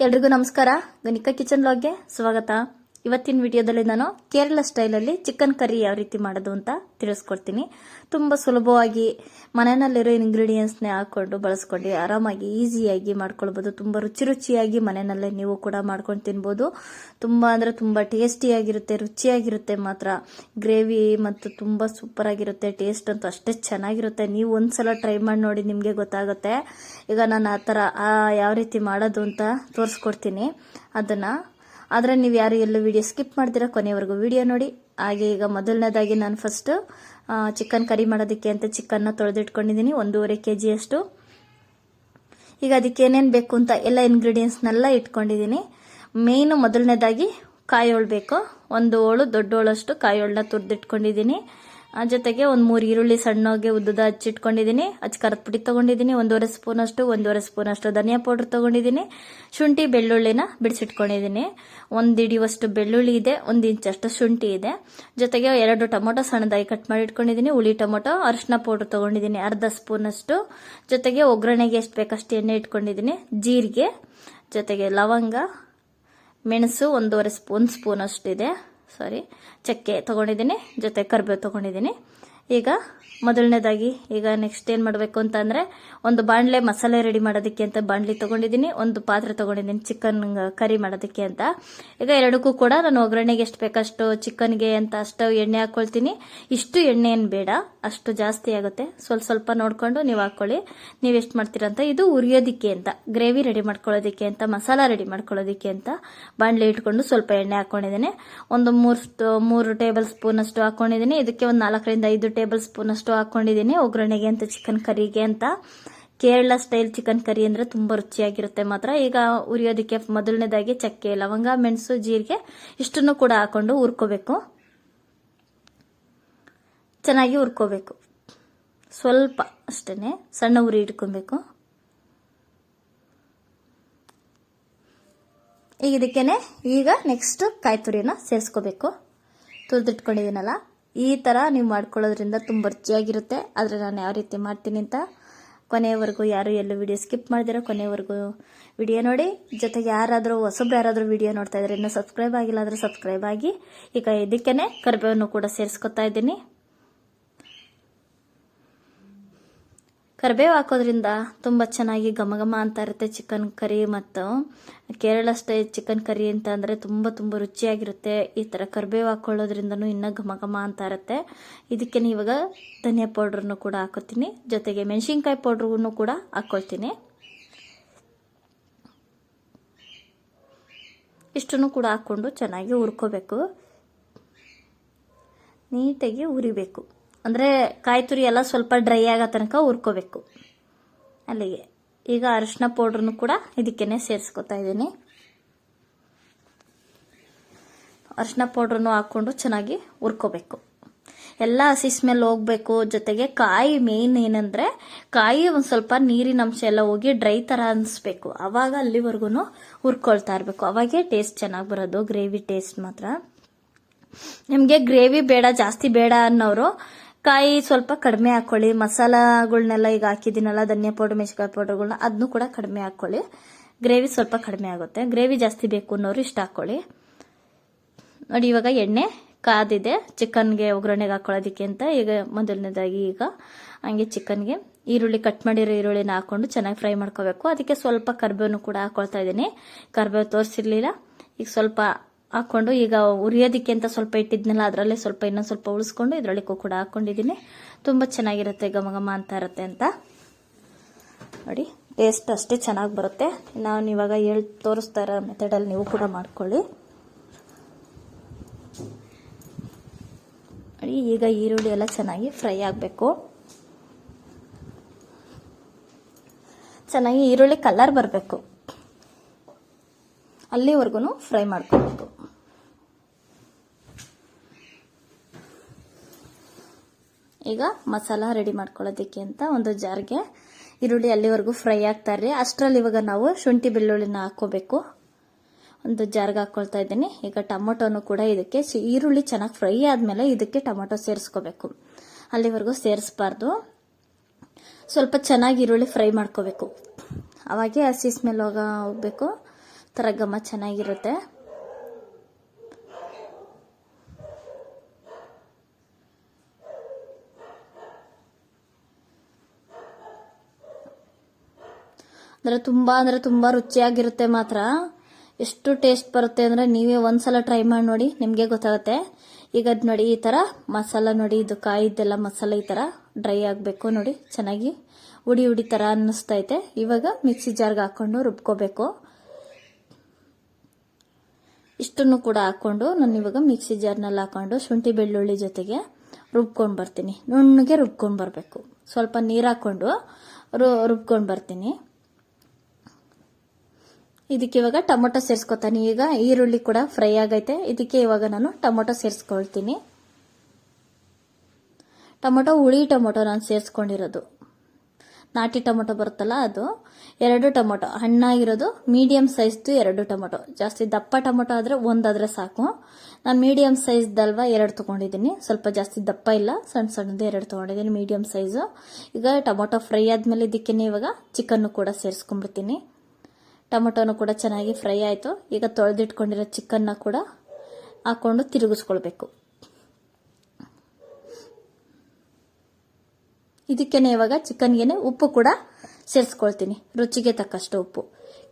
ಎಲ್ರಿಗೂ ನಮಸ್ಕಾರ. ಗಣಿಕಾ ಕಿಚನ್ ಲಾಗ್ಗೆ ಸ್ವಾಗತ. ಇವತ್ತಿನ ವಿಡಿಯೋದಲ್ಲಿ ನಾನು ಕೇರಳ ಸ್ಟೈಲಲ್ಲಿ ಚಿಕನ್ ಕರಿ ಯಾವ ರೀತಿ ಮಾಡೋದು ಅಂತ ತಿಳಿಸ್ಕೊಡ್ತೀನಿ. ತುಂಬ ಸುಲಭವಾಗಿ ಮನೆಯಲ್ಲಿರೋ ಇಂಗ್ರೀಡಿಯೆಂಟ್ಸ್ನೇ ಹಾಕ್ಕೊಂಡು ಬಳಸ್ಕೊಂಡು ಆರಾಮಾಗಿ ಈಸಿಯಾಗಿ ಮಾಡ್ಕೊಳ್ಬೋದು. ತುಂಬ ರುಚಿ ರುಚಿಯಾಗಿ ಮನೆಯಲ್ಲೇ ನೀವು ಕೂಡ ಮಾಡ್ಕೊಂಡು ತಿನ್ಬೋದು. ತುಂಬ ಅಂದರೆ ತುಂಬ ಟೇಸ್ಟಿಯಾಗಿರುತ್ತೆ ರುಚಿಯಾಗಿರುತ್ತೆ ಮಾತ್ರ. ಗ್ರೇವಿ ಮತ್ತು ತುಂಬ ಸೂಪರ್ ಆಗಿರುತ್ತೆ ಟೇಸ್ಟ್ ಅಂತೂ ಅಷ್ಟೇ ಚೆನ್ನಾಗಿರುತ್ತೆ. ನೀವು ಒಂದ್ಸಲ ಟ್ರೈ ಮಾಡಿ ನೋಡಿ ನಿಮಗೆ ಗೊತ್ತಾಗುತ್ತೆ. ಈಗ ನಾನು ಆ ಥರ ಯಾವ ರೀತಿ ಮಾಡೋದು ಅಂತ ತೋರಿಸ್ಕೊಡ್ತೀನಿ. ಅದನ್ನು ಆದರೆ ನೀವು ಯಾರು ಎಲ್ಲೂ ವಿಡಿಯೋ ಸ್ಕಿಪ್ ಮಾಡ್ತೀರಾ? ಕೊನೆವರೆಗೂ ವಿಡಿಯೋ ನೋಡಿ. ಹಾಗೆ ಈಗ ಮೊದಲನೇದಾಗಿ ನಾನು ಫಸ್ಟು ಚಿಕನ್ ಕರಿ ಮಾಡೋದಕ್ಕೆ ಅಂತ ಚಿಕನ್ನ ತೊಳೆದಿಟ್ಕೊಂಡಿದ್ದೀನಿ ಒಂದೂವರೆ ಕೆ ಜಿಯಷ್ಟು ಈಗ ಅದಕ್ಕೆ ಏನೇನು ಬೇಕು ಅಂತ ಎಲ್ಲ ಇನ್ಗ್ರೀಡಿಯೆಂಟ್ಸ್ನೆಲ್ಲ ಇಟ್ಕೊಂಡಿದ್ದೀನಿ ಮೇಯ್ನು ಮೊದಲನೇದಾಗಿ ಹೋಳು ಬೇಕು. ಒಂದು ಹೋಳು ದೊಡ್ಡ ಹೋಳಷ್ಟು ಕಾಯೋಳನ್ನ ತುರಿದಿಟ್ಕೊಂಡಿದ್ದೀನಿ ಆ ಜೊತೆಗೆ ಒಂದು ಮೂರು ಈರುಳ್ಳಿ ಸಣ್ಣಗೆ ಉದ್ದದ ಹಚ್ಚಿಟ್ಕೊಂಡಿದ್ದೀನಿ ಹಚ್ಚಿ ಕರತ್ ಪುಡಿ ತೊಗೊಂಡಿದ್ದೀನಿ ಒಂದೂವರೆ ಸ್ಪೂನಷ್ಟು ಒಂದೂವರೆ ಸ್ಪೂನಷ್ಟು ಧನಿಯಾ ಪೌಡ್ರ್ ತೊಗೊಂಡಿದ್ದೀನಿ ಶುಂಠಿ, ಬೆಳ್ಳುಳ್ಳಿನ ಬಿಡಿಸಿಟ್ಕೊಂಡಿದ್ದೀನಿ ಒಂದು ಹಿಡಿಯುವಷ್ಟು ಬೆಳ್ಳುಳ್ಳಿ ಇದೆ, ಒಂದು ಇಂಚಷ್ಟು ಶುಂಠಿ ಇದೆ. ಜೊತೆಗೆ ಎರಡು ಟೊಮೊಟೊ ಸಣ್ಣದಾಗಿ ಕಟ್ ಮಾಡಿ ಇಟ್ಕೊಂಡಿದ್ದೀನಿ ಹುಳಿ ಟೊಮೊಟೊ, ಅರಿಶಿನ ಪೌಡ್ರ್ ತೊಗೊಂಡಿದ್ದೀನಿ ಅರ್ಧ ಸ್ಪೂನಷ್ಟು ಜೊತೆಗೆ ಒಗ್ಗರಣೆಗೆ ಎಷ್ಟು ಬೇಕಷ್ಟು ಎಣ್ಣೆ ಇಟ್ಕೊಂಡಿದ್ದೀನಿ ಜೀರಿಗೆ, ಜೊತೆಗೆ ಲವಂಗ, ಮೆಣಸು ಒಂದೂವರೆ ಸ್ಪೂನ್ ಸ್ಪೂನ್ ಅಷ್ಟಿದೆ ಸಾರಿ ಚಕ್ಕೆ ತೊಗೊಂಡಿದ್ದೀನಿ. ಜೊತೆ ಕರ್ಬೇವು ತೊಗೊಂಡಿದ್ದೀನಿ. ಈಗ ಮೊದಲನೇದಾಗಿ ಈಗ ನೆಕ್ಸ್ಟ್ ಏನು ಮಾಡಬೇಕು ಅಂತ ಅಂದರೆ ಒಂದು ಬಾಣಲೆ ಮಸಾಲೆ ರೆಡಿ ಮಾಡೋದಕ್ಕೆ ಅಂತ ಬಾಣಲಿ ತೊಗೊಂಡಿದ್ದೀನಿ, ಒಂದು ಪಾತ್ರೆ ತೊಗೊಂಡಿದ್ದೀನಿ ಚಿಕನ್ ಕರಿ ಮಾಡೋದಕ್ಕೆ ಅಂತ. ಈಗ ಎರಡಕ್ಕೂ ಕೂಡ ನಾನು ಒಗ್ಗರಣೆಗೆ ಎಷ್ಟು ಬೇಕಷ್ಟು ಚಿಕನ್ಗೆ ಅಂತ ಅಷ್ಟು ಎಣ್ಣೆ ಹಾಕ್ಕೊಳ್ತೀನಿ ಇಷ್ಟು ಎಣ್ಣೆ ಏನು ಬೇಡ, ಅಷ್ಟು ಜಾಸ್ತಿ ಆಗುತ್ತೆ. ಸ್ವಲ್ಪ ಸ್ವಲ್ಪ ನೋಡಿಕೊಂಡು ನೀವು ಹಾಕ್ಕೊಳ್ಳಿ ನೀವು ಎಷ್ಟು ಮಾಡ್ತೀರಾ ಅಂತ, ಇದು ಉರಿಯೋದಕ್ಕೆ ಅಂತ ಗ್ರೇವಿ ರೆಡಿ ಮಾಡ್ಕೊಳ್ಳೋದಕ್ಕೆ ಅಂತ, ಮಸಾಲ ರೆಡಿ ಮಾಡ್ಕೊಳ್ಳೋದಕ್ಕೆ ಅಂತ ಬಾಣಲೆ ಇಟ್ಕೊಂಡು ಸ್ವಲ್ಪ ಎಣ್ಣೆ ಹಾಕ್ಕೊಂಡಿದ್ದೀನಿ ಒಂದು ಮೂರು ಮೂರು ಟೇಬಲ್ ಸ್ಪೂನ್ ಅಷ್ಟು ಹಾಕ್ಕೊಂಡಿದ್ದೀನಿ ಇದಕ್ಕೆ ಒಂದು ನಾಲ್ಕರಿಂದ ಐದು ಟೇಬಲ್ ಸ್ಪೂನ್ ಅಷ್ಟು ಹಾಕ್ಕೊಂಡಿದ್ದೀನಿ ಒಗ್ಗರಣೆಗೆ ಅಂತ ಚಿಕನ್ ಕರಿಗೆ ಅಂತ. ಕೇರಳ ಸ್ಟೈಲ್ ಚಿಕನ್ ಕರಿ ಅಂದರೆ ತುಂಬ ರುಚಿಯಾಗಿರುತ್ತೆ ಮಾತ್ರ. ಈಗ ಉರಿಯೋದಕ್ಕೆ ಮೊದಲನೇದಾಗಿ ಚಕ್ಕೆ, ಲವಂಗ, ಮೆಣಸು, ಜೀರಿಗೆ ಇಷ್ಟನ್ನು ಕೂಡ ಹಾಕೊಂಡು ಹುರ್ಕೋಬೇಕು. ಚೆನ್ನಾಗಿ ಹುರ್ಕೋಬೇಕು. ಸ್ವಲ್ಪ ಅಷ್ಟೇ ಸಣ್ಣ ಉರಿ ಇಟ್ಕೊಬೇಕು. ಈಗ ಇದಕ್ಕೇನೆ ಈಗ ನೆಕ್ಸ್ಟ್ ಕಾಯಿ ತುರಿನ ಸೇರಿಸ್ಕೋಬೇಕು. ತುರಿದಿಟ್ಕೊಂಡಿದ್ದೀನಲ್ಲ? ಈ ಥರ ನೀವು ಮಾಡ್ಕೊಳ್ಳೋದ್ರಿಂದ ತುಂಬ ರುಚಿಯಾಗಿರುತ್ತೆ. ಆದರೆ ನಾನು ಯಾವ ರೀತಿ ಮಾಡ್ತೀನಿ ಅಂತ ಕೊನೆಯವರೆಗೂ ಯಾರು ಎಲ್ಲೂ ವಿಡಿಯೋ ಸ್ಕಿಪ್ ಮಾಡಿದಿರೋ ಕೊನೆಯವರೆಗೂ ವಿಡಿಯೋ ನೋಡಿ. ಜೊತೆಗೆ ಯಾರಾದರೂ ಹೊಸಬ್ರು ಯಾರಾದರೂ ವಿಡಿಯೋ ನೋಡ್ತಾ ಇದ್ದಾರೆ ಇನ್ನೂ ಸಬ್ಸ್ಕ್ರೈಬ್ ಆಗಿಲ್ಲ ಆದರೆ ಸಬ್ಸ್ಕ್ರೈಬ್ ಆಗಿ. ಈಗ ಇದಕ್ಕೇ ಕರಿಬೇವನ್ನು ಕೂಡ ಸೇರಿಸ್ಕೊತಾ ಇದ್ದೀನಿ. ಕರಿಬೇವು ಹಾಕೋದ್ರಿಂದ ತುಂಬ ಚೆನ್ನಾಗಿ ಘಮ ಘಮ ಅಂತ ಇರುತ್ತೆ ಚಿಕನ್ ಕರಿ ಮತ್ತು ಕೇರಳ ಸ್ಟೈಲ್ ಚಿಕನ್ ಕರಿ ಅಂತ ಅಂದರೆ ತುಂಬ ತುಂಬ ರುಚಿಯಾಗಿರುತ್ತೆ. ಈ ಥರ ಕರಿಬೇವು ಹಾಕ್ಕೊಳ್ಳೋದ್ರಿಂದನೂ ಇನ್ನೂ ಘಮ ಘಮ ಅಂತ ಇರುತ್ತೆ. ಇದಕ್ಕೆ ಇವಾಗ ಧನಿಯಾ ಪೌಡ್ರನ್ನು ಕೂಡ ಹಾಕೋತೀನಿ. ಜೊತೆಗೆ ಮೆಣಸಿನ್ಕಾಯಿ ಪೌಡ್ರೂ ಕೂಡ ಹಾಕ್ಕೊಳ್ತೀನಿ ಇಷ್ಟನ್ನು ಕೂಡ ಹಾಕ್ಕೊಂಡು ಚೆನ್ನಾಗಿ ಹುರ್ಕೋಬೇಕು. ನೀಟಾಗಿ ಹುರಿಬೇಕು. ಅಂದರೆ ಕಾಯಿ ತುರಿ ಎಲ್ಲ ಸ್ವಲ್ಪ ಡ್ರೈ ಆಗೋ ತನಕ ಹುರ್ಕೋಬೇಕು. ಅಲ್ಲಿಗೆ. ಈಗ ಅರಿಶಿನ ಪೌಡ್ರನ್ನು ಕೂಡ ಇದಕ್ಕೇನೆ ಸೇರಿಸ್ಕೊತಾ ಇದ್ದೀನಿ. ಅರಿಶಿನ ಪೌಡ್ರನ್ನು ಹಾಕ್ಕೊಂಡು ಚೆನ್ನಾಗಿ ಹುರ್ಕೋಬೇಕು. ಎಲ್ಲ ಹಸಿ ಸ್ಮೆಲ್ ಹೋಗಬೇಕು. ಜೊತೆಗೆ ಕಾಯಿ ಮೇಯ್ನ್ ಏನಂದರೆ ಕಾಯಿ ಒಂದು ಸ್ವಲ್ಪ ನೀರಿನ ಅಂಶ ಎಲ್ಲ ಹೋಗಿ ಡ್ರೈ ಥರ ಅನಿಸ್ಬೇಕು. ಆವಾಗ ಅಲ್ಲಿವರೆಗೂ ಹುರ್ಕೊಳ್ತಾ ಇರಬೇಕು. ಅವಾಗೇ ಟೇಸ್ಟ್ ಚೆನ್ನಾಗಿ ಬರೋದು. ಗ್ರೇವಿ ಟೇಸ್ಟ್ ಮಾತ್ರ. ನಿಮಗೆ ಗ್ರೇವಿ ಬೇಡ, ಜಾಸ್ತಿ ಬೇಡ ಅನ್ನೋರು ಕಾಯಿ ಸ್ವಲ್ಪ ಕಡಿಮೆ ಹಾಕ್ಕೊಳ್ಳಿ ಮಸಾಲಗಳನ್ನೆಲ್ಲ ಈಗ ಹಾಕಿದ್ದೀನಲ್ಲ, ಧನಿಯಾ ಪೌಡರ್ ಮೆಣಸಿಕಾಯಿ ಪೌಡರ್ಗಳನ್ನ ಅದನ್ನು ಕೂಡ ಕಡಿಮೆ ಹಾಕ್ಕೊಳ್ಳಿ ಗ್ರೇವಿ ಸ್ವಲ್ಪ ಕಡಿಮೆ ಆಗುತ್ತೆ. ಗ್ರೇವಿ ಜಾಸ್ತಿ ಬೇಕು ಅನ್ನೋರು ಇಷ್ಟ ಹಾಕ್ಕೊಳ್ಳಿ ನೋಡಿ, ಇವಾಗ ಎಣ್ಣೆ ಕಾದಿದೆ. ಚಿಕನ್ಗೆ ಒಗ್ಗರಣೆಗೆ ಹಾಕೊಳ್ಳೋದಕ್ಕೆ ಅಂತ. ಈಗ ಮೊದಲನೇದಾಗಿ ಈಗ ಹಂಗೆ ಚಿಕನ್ಗೆ ಈರುಳ್ಳಿ ಕಟ್ ಮಾಡಿರೋ ಈರುಳ್ಳಿನ ಹಾಕೊಂಡು ಚೆನ್ನಾಗಿ ಫ್ರೈ ಮಾಡ್ಕೋಬೇಕು. ಅದಕ್ಕೆ ಸ್ವಲ್ಪ ಕರ್ಬೇವನ್ನು ಕೂಡ ಹಾಕೊಳ್ತಾ ಇದ್ದೀನಿ. ಕರ್ಬೇವು ತೋರಿಸಿರ್ಲಿಲ್ಲ. ಈಗ ಸ್ವಲ್ಪ ಹಾಕ್ಕೊಂಡು ಈಗ ಉರಿಯೋದಕ್ಕೆ ಅಂತ ಸ್ವಲ್ಪ ಇಟ್ಟಿದ್ನಲ್ಲ, ಅದರಲ್ಲೇ ಸ್ವಲ್ಪ ಇನ್ನೊಂದು ಸ್ವಲ್ಪ ಉಳಿಸ್ಕೊಂಡು ಇದರಲ್ಲಿ ಕೂಡ ಹಾಕ್ಕೊಂಡಿದ್ದೀನಿ ತುಂಬ ಚೆನ್ನಾಗಿರುತ್ತೆ, ಘಮ ಘಮ ಅಂತ ಇರುತ್ತೆ ಅಂತ. ನೋಡಿ ಟೇಸ್ಟ್ ಅಷ್ಟೇ ಚೆನ್ನಾಗಿ ಬರುತ್ತೆ. ನಾನು ಇವಾಗ ಹೇಳಿ, ತೋರಿಸ್ತಾ ಇರೋ ಮೆಥಡಲ್ಲಿ ನೀವು ಕೂಡ ಮಾಡ್ಕೊಳ್ಳಿ. ನೋಡಿ, ಈಗ ಈರುಳ್ಳಿ ಎಲ್ಲ ಚೆನ್ನಾಗಿ ಫ್ರೈ ಆಗಬೇಕು. ಚೆನ್ನಾಗಿ ಈರುಳ್ಳಿ ಕಲರ್ ಬರಬೇಕು. ಅಲ್ಲಿವರೆಗೂ ಫ್ರೈ ಮಾಡ್ಕೋಬೇಕು. ಈಗ ಮಸಾಲ ರೆಡಿ ಮಾಡ್ಕೊಳ್ಳೋದಕ್ಕೆ ಅಂತ ಒಂದು ಜಾರ್ಗೆ ಈರುಳ್ಳಿ ಅಲ್ಲಿವರೆಗೂ ಫ್ರೈ ಆಗ್ತಾರೆ ಅಷ್ಟರಲ್ಲಿ ಇವಾಗ ನಾವು ಶುಂಠಿ ಬೆಳ್ಳುಳ್ಳಿನ ಹಾಕ್ಕೋಬೇಕು. ಒಂದು ಜಾರ್ಗೆ ಹಾಕ್ಕೊಳ್ತಾ ಇದ್ದೀನಿ. ಈಗ ಟೊಮೊಟೊನು ಕೂಡ ಇದಕ್ಕೆ ಈರುಳ್ಳಿ ಚೆನ್ನಾಗಿ ಫ್ರೈ ಆದಮೇಲೆ ಇದಕ್ಕೆ ಟೊಮೊಟೊ ಸೇರಿಸ್ಕೋಬೇಕು. ಅಲ್ಲಿವರೆಗೂ ಸೇರಿಸ್ಬಾರ್ದು. ಸ್ವಲ್ಪ ಚೆನ್ನಾಗಿ ಈರುಳ್ಳಿ ಫ್ರೈ ಮಾಡ್ಕೋಬೇಕು. ಅವಾಗೆ ಹಸಿ ಸ್ಮೆಲ್ ಹೋಗ ಹೋಗ್ಬೇಕು. ಥರ ಘಮ ಚೆನ್ನಾಗಿರುತ್ತೆ. ಅಂದರೆ ತುಂಬ ಅಂದರೆ ತುಂಬ ರುಚಿಯಾಗಿರುತ್ತೆ ಮಾತ್ರ. ಎಷ್ಟು ಟೇಸ್ಟ್ ಬರುತ್ತೆ ಅಂದರೆ ನೀವೇ ಒಂದ್ಸಲ ಟ್ರೈ ಮಾಡಿ ನೋಡಿ, ನಿಮಗೆ ಗೊತ್ತಾಗುತ್ತೆ. ಈಗ ಅದ್ ನೋಡಿ, ಈ ಥರ ಮಸಾಲ ನೋಡಿ, ಇದು ಕಾಯಿದ್ದೆಲ್ಲ ಮಸಾಲ ಈ ಥರ ಡ್ರೈ ಆಗಬೇಕು ನೋಡಿ, ಚೆನ್ನಾಗಿ ಉಡಿ ಉಡಿ ಥರ ಅನ್ನಿಸ್ತೈತೆ. ಇವಾಗ ಮಿಕ್ಸಿ ಜಾರ್ಗೆ ಹಾಕ್ಕೊಂಡು ರುಬ್ಕೋಬೇಕು. ಇಷ್ಟನ್ನು ಕೂಡ ಹಾಕ್ಕೊಂಡು ನಾನು ಇವಾಗ ಮಿಕ್ಸಿ ಜಾರ್ನಲ್ಲಿ ಹಾಕೊಂಡು ಶುಂಠಿ ಬೆಳ್ಳುಳ್ಳಿ ಜೊತೆಗೆ ರುಬ್ಕೊಂಡು ಬರ್ತೀನಿ. ನುಣ್ಣಗೆ ರುಬ್ಕೊಂಡು ಬರಬೇಕು. ಸ್ವಲ್ಪ ನೀರು ಹಾಕ್ಕೊಂಡು ರು ರುಬ್ಕೊಂಡು ಬರ್ತೀನಿ. ಇದಕ್ಕೆ ಇವಾಗ ಟೊಮೊಟೊ ಸೇರಿಸ್ಕೊತಾನೆ. ಈಗ ಈರುಳ್ಳಿ ಕೂಡ ಫ್ರೈ ಆಗೈತೆ. ಇದಕ್ಕೆ ಇವಾಗ ನಾನು ಟೊಮೊಟೊ ಸೇರಿಸ್ಕೊಳ್ತೀನಿ. ಟೊಮೊಟೊ, ಹುಳಿ ಟೊಮೊಟೊ ನಾನು ಸೇರಿಸ್ಕೊಂಡಿರೋದು. ನಾಟಿ ಟೊಮೊಟೊ ಬರುತ್ತಲ್ಲ ಅದು. ಎರಡು ಟೊಮೊಟೊ. ಹಣ್ಣಾಗಿರೋದು ಮೀಡಿಯಂ ಸೈಜ್ದು ಎರಡು ಟೊಮೊಟೊ. ಜಾಸ್ತಿ ದಪ್ಪ ಟೊಮೊಟೊ ಆದರೆ ಒಂದಾದರೆ ಸಾಕು. ನಾನು ಮೀಡಿಯಂ ಸೈಜ್ದಲ್ವಾ ಎರಡು ತೊಗೊಂಡಿದ್ದೀನಿ. ಸ್ವಲ್ಪ ಜಾಸ್ತಿ ದಪ್ಪ ಇಲ್ಲ. ಸಣ್ಣ ಸಣ್ಣದು ಎರಡು ತೊಗೊಂಡಿದ್ದೀನಿ ಮೀಡಿಯಂ ಸೈಜು. ಈಗ ಟೊಮೊಟೊ ಫ್ರೈ ಆದಮೇಲೆ ಇದಕ್ಕೆ ಇವಾಗ ಚಿಕನ್ನು ಕೂಡ ಸೇರಿಸ್ಕೊಂಡ್ಬಿಡ್ತೀನಿ. ಟೊಮೊಟೊನು ಕೂಡ ಚೆನ್ನಾಗಿ ಫ್ರೈ ಆಯಿತು. ಈಗ ತೊಳೆದಿಟ್ಕೊಂಡಿರೋ ಚಿಕನ್ನ ಕೂಡ ಹಾಕ್ಕೊಂಡು ತಿರುಗಿಸ್ಕೊಳ್ಬೇಕು. ಇದಕ್ಕೇನೆ ಇವಾಗ ಚಿಕನ್ಗೆ ಉಪ್ಪು ಕೂಡ ಸೇರಿಸ್ಕೊಳ್ತೀನಿ. ರುಚಿಗೆ ತಕ್ಕಷ್ಟು ಉಪ್ಪು.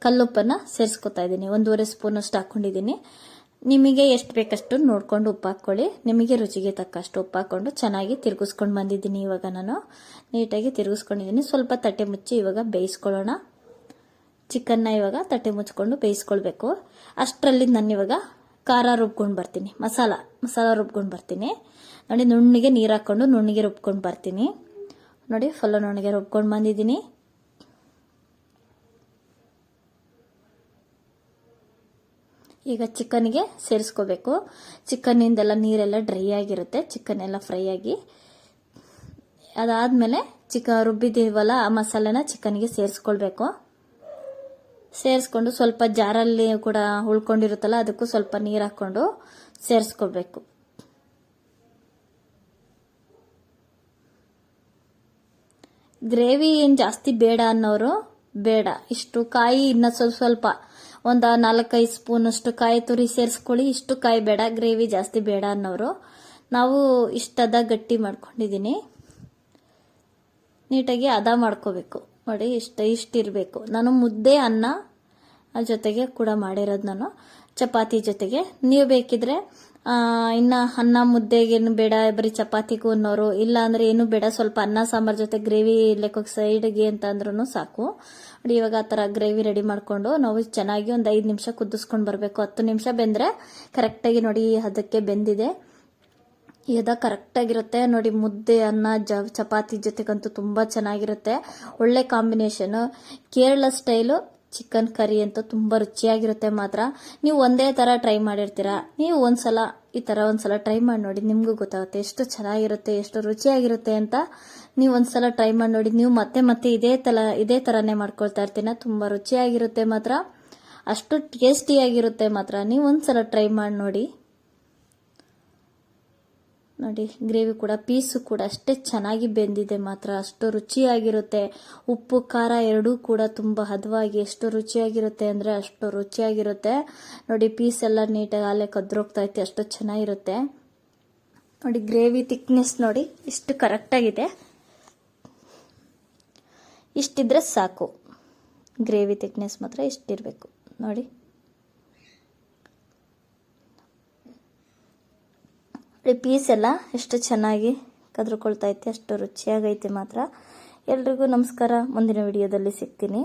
ಕಲ್ಲುಪ್ಪನ್ನು ಸೇರಿಸ್ಕೊತಾ ಇದ್ದೀನಿ. ಒಂದೂವರೆ ಸ್ಪೂನ್ ಅಷ್ಟು ಹಾಕ್ಕೊಂಡಿದ್ದೀನಿ ನಿಮಗೆ ಎಷ್ಟು ಬೇಕಷ್ಟು ನೋಡ್ಕೊಂಡು ಉಪ್ಪು ಹಾಕ್ಕೊಳ್ಳಿ. ನಿಮಗೆ ರುಚಿಗೆ ತಕ್ಕಷ್ಟು ಉಪ್ಪು ಹಾಕ್ಕೊಂಡು ಚೆನ್ನಾಗಿ ತಿರುಗಿಸ್ಕೊಂಡು ಬಂದಿದ್ದೀನಿ ಇವಾಗ ನಾನು. ನೀಟಾಗಿ ತಿರುಗಿಸ್ಕೊಂಡಿದ್ದೀನಿ. ಸ್ವಲ್ಪ ತಟ್ಟೆ ಮುಚ್ಚಿ ಇವಾಗ ಬೇಯಿಸ್ಕೊಳ್ಳೋಣ. ಚಿಕನ್ನ ಇವಾಗ ತಟ್ಟೆ ಮುಚ್ಕೊಂಡು ಬೇಯಿಸ್ಕೊಳ್ಬೇಕು. ಅಷ್ಟರಲ್ಲಿ ನಾನು ಇವಾಗ ಖಾರ ರುಬ್ಕೊಂಡು ಬರ್ತೀನಿ. ಮಸಾಲ ಮಸಾಲ ರುಬ್ಕೊಂಡು ಬರ್ತೀನಿ. ನೋಡಿ, ನುಣ್ಣಿಗೆ ನೀರು ಹಾಕ್ಕೊಂಡು ನುಣ್ಣಿಗೆ ರುಬ್ಕೊಂಡು ಬರ್ತೀನಿ. ನೋಡಿ, ಫಲ ನುಣ್ಣಿಗೆ ರುಬ್ಕೊಂಡು ಬಂದಿದ್ದೀನಿ. ಈಗ ಚಿಕನ್ಗೆ ಸೇರಿಸ್ಕೋಬೇಕು. ಚಿಕನ್ನಿಂದೆಲ್ಲ ನೀರೆಲ್ಲ ಡ್ರೈ ಆಗಿರುತ್ತೆ. ಚಿಕನ್ ಎಲ್ಲ ಫ್ರೈ ಆಗಿ. ಅದಾದಮೇಲೆ ಚಿಕ ರುಬ್ಬಿದ್ದೀವಲ್ಲ, ಆ ಮಸಾಲೆನ ಚಿಕನ್ಗೆ ಸೇರಿಸ್ಕೊಳ್ಬೇಕು. ಸೇರಿಸ್ಕೊಂಡು ಸ್ವಲ್ಪ ಜಾರಲ್ಲಿ ಕೂಡ ಉಳ್ಕೊಂಡಿರುತ್ತಲ್ಲ, ಅದಕ್ಕೂ ಸ್ವಲ್ಪ ನೀರು ಹಾಕ್ಕೊಂಡು ಸೇರಿಸ್ಕೋಬೇಕು ಗ್ರೇವಿ ಏನು ಜಾಸ್ತಿ ಬೇಡ ಅನ್ನೋರು ಬೇಡ. ಇಷ್ಟು ಕಾಯಿ ಇನ್ನ ಸ್ವಲ್ಪ ಸ್ವಲ್ಪ ಒಂದು ನಾಲ್ಕೈದು ಸ್ಪೂನ್ ಅಷ್ಟು ಕಾಯಿ ತುರಿ ಸೇರಿಸ್ಕೊಳ್ಳಿ. ಇಷ್ಟು ಕಾಯಿ ಬೇಡ, ಗ್ರೇವಿ ಜಾಸ್ತಿ ಬೇಡ ಅನ್ನೋರು ನಾವು ಇಷ್ಟದ ಗಟ್ಟಿ ಮಾಡ್ಕೊಂಡಿದ್ದೀನಿ ನೀಟಾಗಿ ಅದ ಮಾಡ್ಕೋಬೇಕು. ನೋಡಿ ಇಷ್ಟ ಇಷ್ಟಿರಬೇಕು. ನಾನು ಮುದ್ದೆ ಅನ್ನ ಜೊತೆಗೆ ಕೂಡ ಮಾಡಿರೋದು ನಾನು. ಚಪಾತಿ ಜೊತೆಗೆ. ನೀವು ಬೇಕಿದ್ರೆ ಇನ್ನು ಅನ್ನ ಮುದ್ದೆಗೇನು ಬೇಡ, ಬರೀ ಚಪಾತಿಗೂ ಅನ್ನೋರು ಇಲ್ಲ ಅಂದ್ರೆ ಏನು ಬೇಡ, ಸ್ವಲ್ಪ ಅನ್ನ ಸಾಂಬಾರ್ ಜೊತೆ ಗ್ರೇವಿ ಲೆಕ್ಕ ಸೈಡ್ಗೆ ಅಂತ ಅಂದ್ರೂ ಸಾಕು. ನೋಡಿ ಇವಾಗ ಆ ಥರ ಗ್ರೇವಿ ರೆಡಿ ಮಾಡಿಕೊಂಡು ನಾವು ಚೆನ್ನಾಗಿ ಒಂದು ಐದು ನಿಮಿಷ ಕುದಿಸ್ಕೊಂಡು ಬರಬೇಕು. ಹತ್ತು ನಿಮಿಷ ಬೆಂದರೆ ಕರೆಕ್ಟಾಗಿ ನೋಡಿ ಅದಕ್ಕೆ ಬೆಂದಿದೆ. ಎದ ಕರೆಕ್ಟಾಗಿರುತ್ತೆ. ನೋಡಿ, ಮುದ್ದೆ, ಅನ್ನ, ಜ, ಚಪಾತಿ ಜೊತೆಗಂತೂ ತುಂಬ ಚೆನ್ನಾಗಿರುತ್ತೆ. ಒಳ್ಳೆ combination. Kerala style chicken curry ಅಂತೂ ತುಂಬ ರುಚಿಯಾಗಿರುತ್ತೆ ಮಾತ್ರ. ನೀವು ಒಂದೇ ಥರ ಟ್ರೈ ಮಾಡಿರ್ತೀರಾ? ನೀವು ಒಂದ್ಸಲ ಈ ಥರ ಒಂದ್ಸಲ ಟ್ರೈ ಮಾಡಿ ನೋಡಿ, ನಿಮಗೂ ಗೊತ್ತಾಗುತ್ತೆ ಎಷ್ಟು ಚೆನ್ನಾಗಿರುತ್ತೆ, ಎಷ್ಟು ರುಚಿಯಾಗಿರುತ್ತೆ ಅಂತ. ನೀವು ಒಂದ್ಸಲ ಟ್ರೈ ಮಾಡಿ ನೋಡಿ, ನೀವು ಮತ್ತೆ ಮತ್ತೆ ಇದೇ ಥರ ಇದೇ ಥರನೇ ಮಾಡ್ಕೊಳ್ತಾ ಇರ್ತೀನ ತುಂಬ ರುಚಿಯಾಗಿರುತ್ತೆ ಮಾತ್ರ. ಅಷ್ಟು ಟೇಸ್ಟಿಯಾಗಿರುತ್ತೆ ಮಾತ್ರ. ನೀವು ಒಂದ್ಸಲ ಟ್ರೈ ಮಾಡಿ ನೋಡಿ. ನೋಡಿ, ಗ್ರೇವಿ ಕೂಡ, ಪೀಸು ಕೂಡ ಅಷ್ಟೇ ಚೆನ್ನಾಗಿ ಬೆಂದಿದೆ ಮಾತ್ರ. ಅಷ್ಟು ರುಚಿಯಾಗಿರುತ್ತೆ. ಉಪ್ಪು, ಖಾರ ಎರಡೂ ಕೂಡ ತುಂಬ ಹದವಾಗಿ ಎಷ್ಟು ರುಚಿಯಾಗಿರುತ್ತೆ ಅಂದರೆ ಅಷ್ಟು ರುಚಿಯಾಗಿರುತ್ತೆ. ನೋಡಿ, ಪೀಸ್ ಎಲ್ಲ ನೀಟಾಗಿ ಅಲ್ಲೇ ಕದ್ರೋಗ್ತಾ ಐತೆ, ಅಷ್ಟು ಚೆನ್ನಾಗಿರುತ್ತೆ. ನೋಡಿ, ಗ್ರೇವಿ ಥಿಕ್ನೆಸ್ ನೋಡಿ, ಇಷ್ಟು ಕರೆಕ್ಟಾಗಿದೆ. ಇಷ್ಟಿದ್ರೆ ಸಾಕು. ಗ್ರೇವಿ ಥಿಕ್ನೆಸ್ ಮಾತ್ರ ಇಷ್ಟಿರಬೇಕು. ನೋಡಿ. ಪೀಸ್ ಎಲ್ಲ ಎಷ್ಟು ಚೆನ್ನಾಗಿ ಕದ್ರುಕೊಳ್ತಾ ಐತೆ, ಅಷ್ಟು ರುಚಿಯಾಗೈತೆ ಮಾತ್ರ. ಎಲ್ರಿಗೂ ನಮಸ್ಕಾರ. ಮುಂದಿನ ವಿಡಿಯೋದಲ್ಲಿ ಸಿಗ್ತೀನಿ.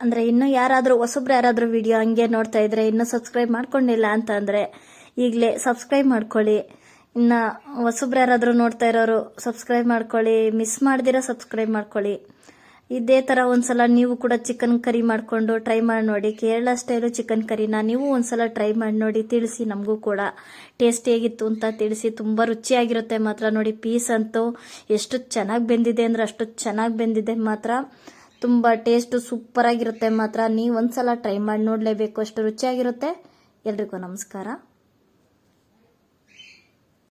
ಅಂದರೆ ಇನ್ನೂ ಯಾರಾದರೂ, ಹೊಸಬ್ರು ಯಾರಾದರೂ ವಿಡಿಯೋ ಹಂಗೆ ನೋಡ್ತಾ ಇದ್ರೆ ಇನ್ನೂ ಸಬ್ಸ್ಕ್ರೈಬ್ ಮಾಡ್ಕೊಂಡಿಲ್ಲ ಅಂತ ಅಂದರೆ ಈಗಲೇ ಸಬ್ಸ್ಕ್ರೈಬ್ ಮಾಡ್ಕೊಳ್ಳಿ. ಇನ್ನು ಹೊಸಬ್ರು ಯಾರಾದರೂ ನೋಡ್ತಾ ಇರೋರು ಸಬ್ಸ್ಕ್ರೈಬ್ ಮಾಡ್ಕೊಳ್ಳಿ. ಮಿಸ್ ಮಾಡ್ದಿರ ಸಬ್ಸ್ಕ್ರೈಬ್ ಮಾಡ್ಕೊಳ್ಳಿ. ಇದೇ ಥರ ಒಂದ್ಸಲ ನೀವು ಕೂಡ ಚಿಕನ್ ಕರಿ ಮಾಡಿಕೊಂಡು ಟ್ರೈ ಮಾಡಿ ನೋಡಿ. ಕೇರಳ ಸ್ಟೈಲು ಚಿಕನ್ ಕರಿನ ನೀವು ಒಂದ್ಸಲ ಟ್ರೈ ಮಾಡಿ ನೋಡಿ, ತಿಳಿಸಿ ನಮಗೂ ಕೂಡ. ಟೇಸ್ಟ್ ಹೇಗಿತ್ತು ಅಂತ ತಿಳಿಸಿ, ತುಂಬ ರುಚಿಯಾಗಿರುತ್ತೆ ಮಾತ್ರ ನೋಡಿ. ಪೀಸ್ ಅಂತೂ ಎಷ್ಟು ಚೆನ್ನಾಗಿ ಬೆಂದಿದೆ ಅಂದ್ರೆ ಅಷ್ಟು ಚೆನ್ನಾಗಿ ಬೆಂದಿದೆ ಮಾತ್ರ. ತುಂಬ ಟೇಸ್ಟು ಸೂಪರಾಗಿರುತ್ತೆ ಮಾತ್ರ. ನೀವು ಒಂದ್ಸಲ ಟ್ರೈ ಮಾಡಿ ನೋಡಲೇಬೇಕು. ಅಷ್ಟು ರುಚಿಯಾಗಿರುತ್ತೆ. ಎಲ್ರಿಗೂ ನಮಸ್ಕಾರ.